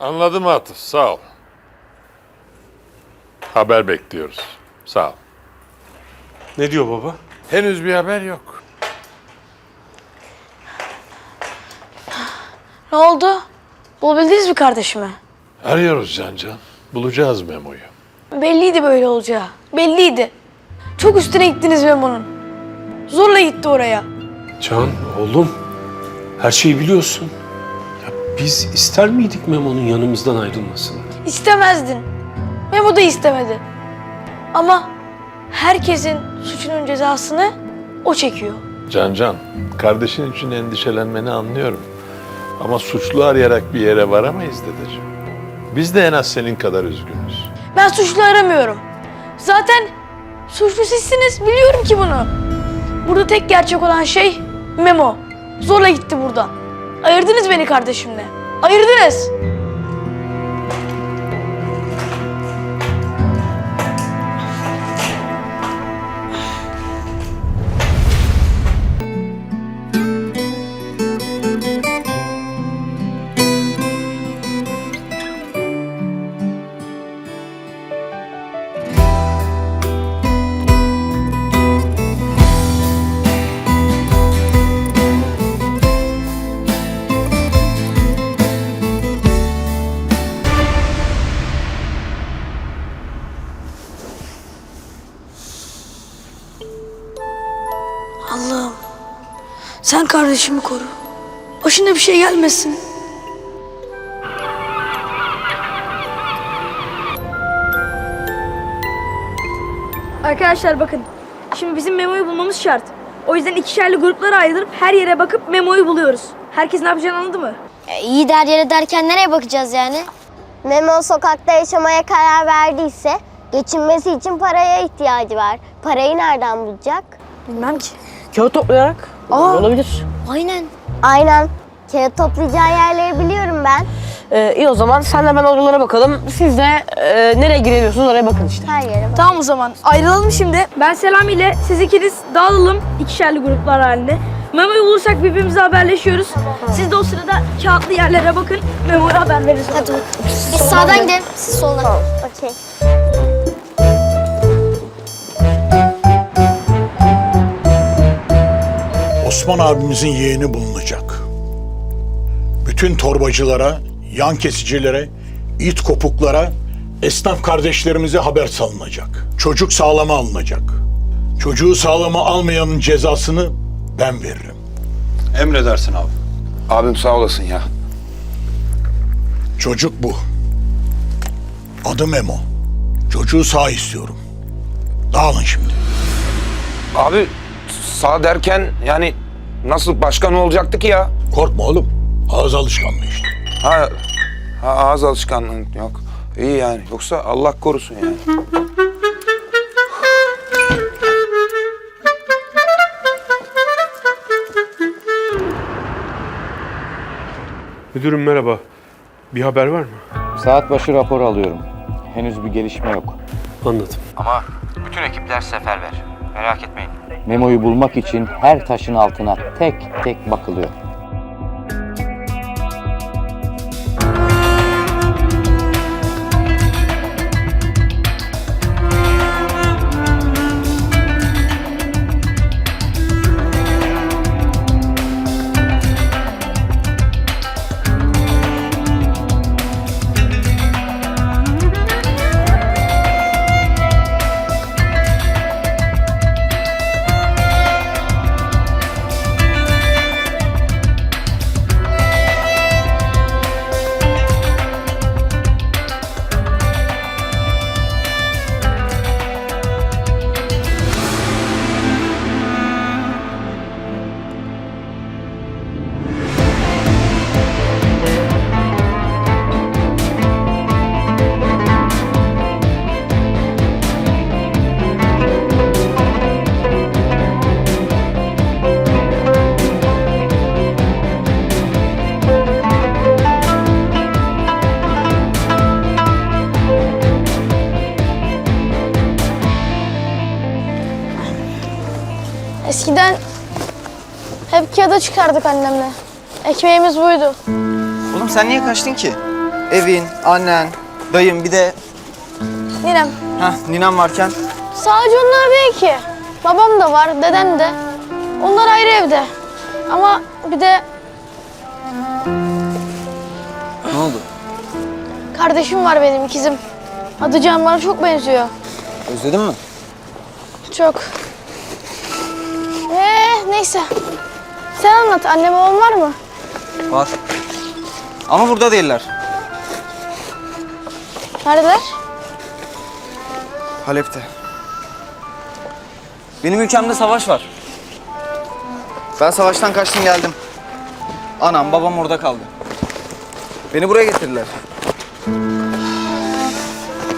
Anladım Atıf, sağ ol. Haber bekliyoruz. Sağ ol. Ne diyor baba? Henüz bir haber yok. Ne oldu? Bulabildiniz mi kardeşimi? Arıyoruz Can Can. Bulacağız Memo'yu. Belliydi böyle olacağı. Belliydi. Çok üstüne gittiniz Memo'nun. Zorla gitti oraya. Can, oğlum. Her şeyi biliyorsun. Biz ister miydik Memo'nun yanımızdan ayrılmasını? İstemezdin. Memo da istemedi. Ama herkesin suçunun cezasını o çekiyor. Can Can, kardeşin için endişelenmeni anlıyorum. Ama suçlu arayarak bir yere varamayız dedeciğim. Biz de en az senin kadar üzgünüz. Ben suçlu aramıyorum. Zaten suçlu sizsiniz. Biliyorum ki bunu. Burada tek gerçek olan şey Memo. Zorla gitti buradan. Ayırdınız beni kardeşimle. Ayırdınız. Allah'ım sen kardeşimi koru. Başına bir şey gelmesin. Arkadaşlar bakın. Şimdi bizim Memo'yu bulmamız şart. O yüzden ikişerli gruplara ayrılıp her yere bakıp Memo'yu buluyoruz. Herkes ne yapacağını anladı mı? E, iyi der yere derken nereye bakacağız yani? Memo sokakta yaşamaya karar verdiyse geçinmesi için paraya ihtiyacı var. Parayı nereden bulacak? Bilmem ki. Kağıt toplayarak olabilir. Aynen. Aynen. Kağıt toplayacağı yerleri biliyorum ben. Ee, iyi o zaman senle ben oralara bakalım. Siz de e, nereye girebiliyorsunuz oraya bakın işte. Her yere bak. Tamam o zaman ayrılalım şimdi. Ben Selami ile siz ikiniz dağılalım ikişerli gruplar halinde. Memo'yu bulursak birbirimize haberleşiyoruz. Siz de o sırada kağıtlı yerlere bakın. Memo'ya haber veririz. Hadi. Biz sağdan gidelim, siz soldan. Okey. Osman abimizin yeğeni bulunacak. Bütün torbacılara, yan kesicilere, it kopuklara, esnaf kardeşlerimize haber salınacak. Çocuk sağlama alınacak. Çocuğu sağlama almayanın cezasını ben veririm. Emredersin abi. Abim sağ olasın ya. Çocuk bu. Adı Memo. Çocuğu sağ istiyorum. Dağılın şimdi. Abi sağ derken yani nasıl başka ne olacaktı ki ya? Korkma oğlum. Ağız alışkanlığı işte. Ha, ha ağız alışkanlığı yok. İyi yani. Yoksa Allah korusun yani. Müdürüm merhaba. Bir haber var mı? Saat başı rapor alıyorum. Henüz bir gelişme yok. Anladım. Ama bütün ekipler seferber. Merak etmeyin. Memo'yu bulmak için her taşın altına tek tek bakılıyor. Kağıda çıkardık annemle. Ekmeğimiz buydu. Oğlum sen niye kaçtın ki? evin, annen, dayın bir de Ninem. heh, ninem varken Sadece onlar değil ki. Babam da var, deden de. Onlar ayrı evde. Ama bir de ne oldu? kardeşim var benim ikizim. Adı Can bana çok benziyor. Özledin mi? Çok. Ee, neyse. Sen anlat. Anne babam var mı? Var. Ama burada değiller. Neredeler? Halep'te. Benim ülkemde savaş var. Ben savaştan kaçtım geldim. Anam babam orada kaldı. Beni buraya getirdiler.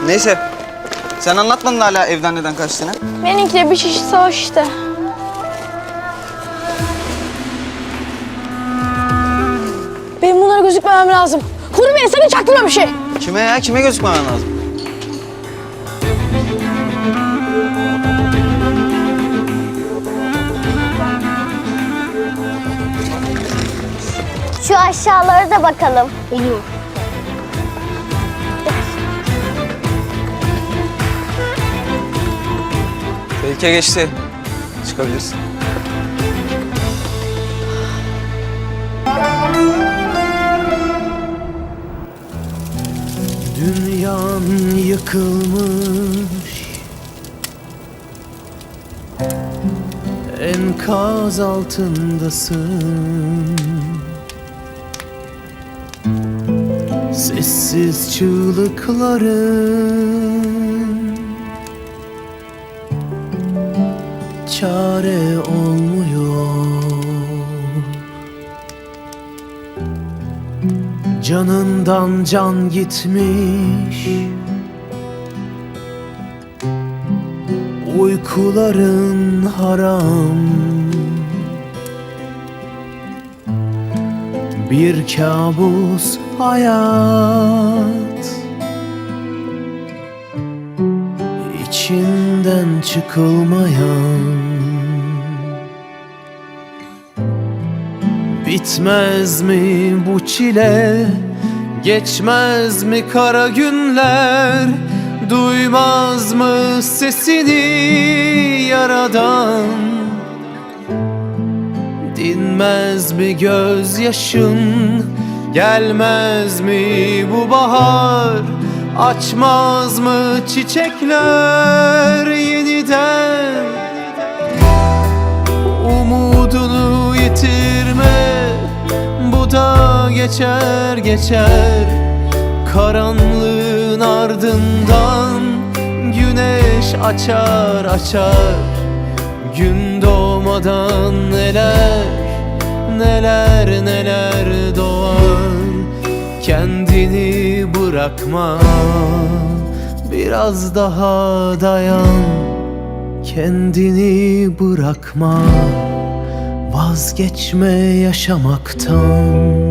Neyse. Sen anlatmadın hala evden neden kaçtığını. Benimki de bir çeşit savaş işte. Gözükmemem lazım. Koru beni, sakın çaktırma bir şey. Kime ya? Kime gözükmemen lazım? Şu aşağılara da bakalım. Olur. Tehlike geçti. Çıkabilirsin. Dünyan yıkılmış. Enkaz altındasın. Sessiz çığlıkların Çare olmuyor Canından can gitmiş. Uykuların haram. Bir kabus hayat. İçinden çıkılmayan Bitmez mi bu çile? Geçmez mi kara günler? Duymaz mı sesini yaradan? Dinmez mi gözyaşın? Gelmez mi bu bahar? Açmaz mı çiçekler yeniden? Umudunu yitirme. Bu da geçer geçer. Karanlığın ardından Güneş açar açar. Gün doğmadan neler Neler neler doğar. Kendini bırakma Biraz daha dayan. Kendini bırakma Vazgeçme yaşamaktan